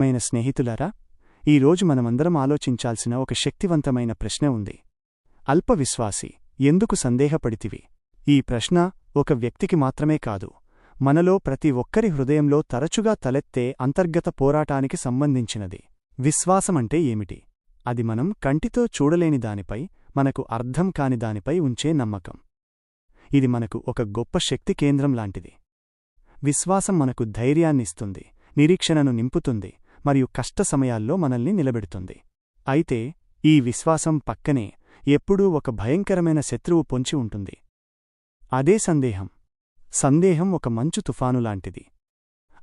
మైన స్నేహితులారా ఈరోజు మనమందరం ఆలోచించాల్సిన ఒక శక్తివంతమైన ప్రశ్న ఉంది. అల్పవిశ్వాసి ఎందుకు సందేహపడితివి? ఈ ప్రశ్న ఒక వ్యక్తికి మాత్రమే కాదు మనలో ప్రతి ఒక్కరి హృదయంలో తరచుగా తలెత్తే అంతర్గత పోరాటానికి సంబంధించినది. విశ్వాసమంటే ఏమిటి? అది మనం కంటితో చూడలేని దానిపై మనకు అర్థం కాని దానిపై ఉంచే నమ్మకం. ఇది మనకు ఒక గొప్ప శక్తి కేంద్రం లాంటిది. విశ్వాసం మనకు ధైర్యాన్నిస్తుంది నిరీక్షణను నింపుతుంది మరియు కష్ట సమయాల్లో మనల్ని నిలబెడుతుంది. అయితే ఈ విశ్వాసం పక్కనే ఎప్పుడూ ఒక భయంకరమైన శత్రువు పొంచి ఉంటుంది. అదే సందేహం. సందేహం ఒక మంచు తుఫానులాంటిది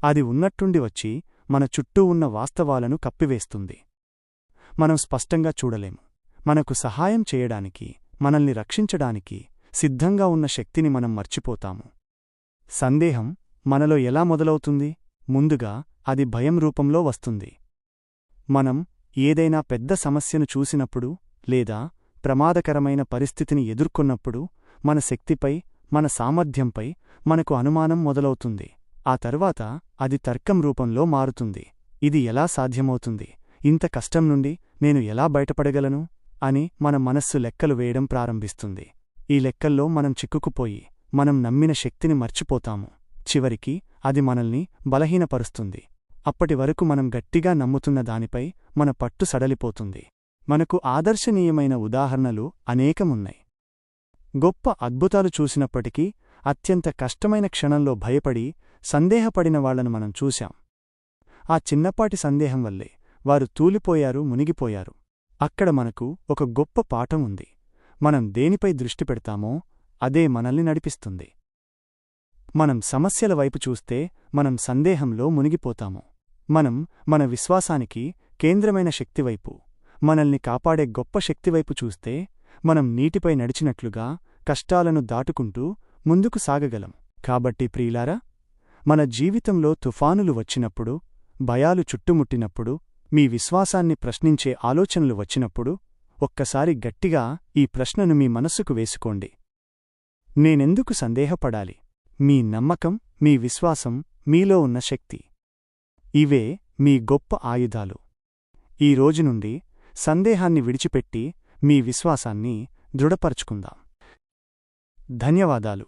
అది ఉన్నట్టుండి వచ్చి మన చుట్టూ ఉన్న వాస్తవాలను కప్పివేస్తుంది. మనం స్పష్టంగా చూడలేము. మనకు సహాయం చేయడానికి మనల్ని రక్షించడానికి సిద్ధంగా ఉన్న శక్తిని మనం మర్చిపోతాము. సందేహం మనలో ఎలా మొదలవుతుంది? ముందుగా అది భయం రూపంలో వస్తుంది. మనం ఏదైనా పెద్ద సమస్యను చూసినప్పుడు లేదా ప్రమాదకరమైన పరిస్థితిని ఎదుర్కొన్నప్పుడు మన శక్తిపై మన సామర్థ్యంపై మనకు అనుమానం మొదలవుతుంది. ఆ తరువాత అది తర్కం రూపంలో మారుతుంది. ఇది ఎలా సాధ్యమవుతుంది? ఇంత కష్టం నుండి నేను ఎలా బయటపడగలను? అని మన మనస్సు లెక్కలు వేయడం ప్రారంభిస్తుంది. ఈ లెక్కల్లో మనం చిక్కుకుపోయి మనం నమ్మిన శక్తిని మర్చిపోతాము. చివరికి అది మనల్ని బలహీనపరుస్తుంది. అప్పటి వరకు మనం గట్టిగా నమ్ముతున్న దానిపై మన పట్టు సడలిపోతుంది. మనకు ఆదర్శనీయమైన ఉదాహరణలు అనేకమున్నాయి. గొప్ప అద్భుతాలు చూసినప్పటికీ అత్యంత కష్టమైన క్షణంలో భయపడి సందేహపడిన వాళ్ళను మనం చూశాం. ఆ చిన్నపాటి సందేహం వల్లే వారు తూలిపోయారు మునిగిపోయారు. అక్కడ మనకు ఒక గొప్ప పాఠం ఉంది. మనం దేనిపై దృష్టి పెడతామో అదే మనల్ని నడిపిస్తుంది. మనం సమస్యల వైపు చూస్తే మనం సందేహంలో మునిగిపోతాము. మనం మన విశ్వాసానికి కేంద్రమైన శక్తివైపు మనల్ని కాపాడే గొప్ప శక్తివైపు చూస్తే మనం నీటిపై నడిచినట్లుగా కష్టాలను దాటుకుంటూ ముందుకు సాగగలం. కాబట్టి ప్రియులారా మన జీవితంలో తుఫానులు వచ్చినప్పుడు భయాలు చుట్టుముట్టినప్పుడు మీ విశ్వాసాన్ని ప్రశ్నించే ఆలోచనలు వచ్చినప్పుడు ఒక్కసారి గట్టిగా ఈ ప్రశ్నను మీ మనస్సుకు వేసుకోండి. నేనెందుకు సందేహపడాలి? మీ నమ్మకం మీ విశ్వాసం మీలో ఉన్న శక్తి. ఇవే మీ గొప్ప ఆయుధాలు. ఈ రోజు నుండి సందేహాన్ని విడిచిపెట్టి మీ విశ్వాసాన్ని దృఢపరుచుకుందాం. ధన్యవాదాలు.